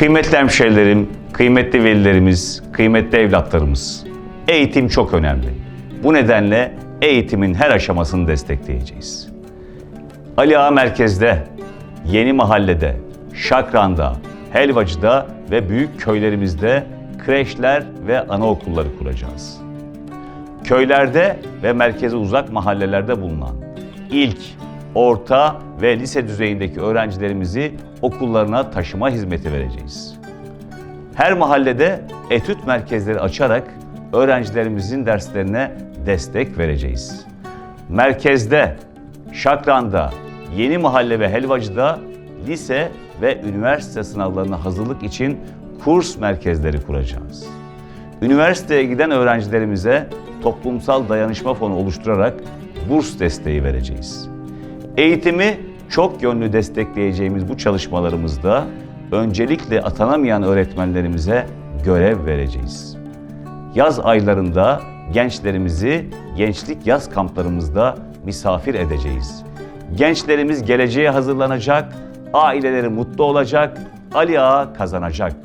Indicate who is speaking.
Speaker 1: Kıymetli hemşehrilerim, kıymetli velilerimiz, kıymetli evlatlarımız. Eğitim çok önemli. Bu nedenle eğitimin her aşamasını destekleyeceğiz. Ali Ağa Merkez'de, Yeni Mahalle'de, Şakran'da, Helvacı'da ve büyük köylerimizde kreşler ve anaokulları kuracağız. Köylerde ve merkeze uzak mahallelerde bulunan ilk, orta ve lise düzeyindeki öğrencilerimizi okullarına taşıma hizmeti vereceğiz. Her mahallede etüt merkezleri açarak öğrencilerimizin derslerine destek vereceğiz. Merkezde, Şakran'da, Yeni Mahalle ve Helvacı'da lise ve üniversite sınavlarına hazırlık için kurs merkezleri kuracağız. Üniversiteye giden öğrencilerimize toplumsal dayanışma fonu oluşturarak burs desteği vereceğiz. Eğitimi çok yönlü destekleyeceğimiz bu çalışmalarımızda öncelikle atanamayan öğretmenlerimize görev vereceğiz. Yaz aylarında gençlerimizi gençlik yaz kamplarımızda misafir edeceğiz. Gençlerimiz geleceğe hazırlanacak, aileleri mutlu olacak, Ali Ağa kazanacak.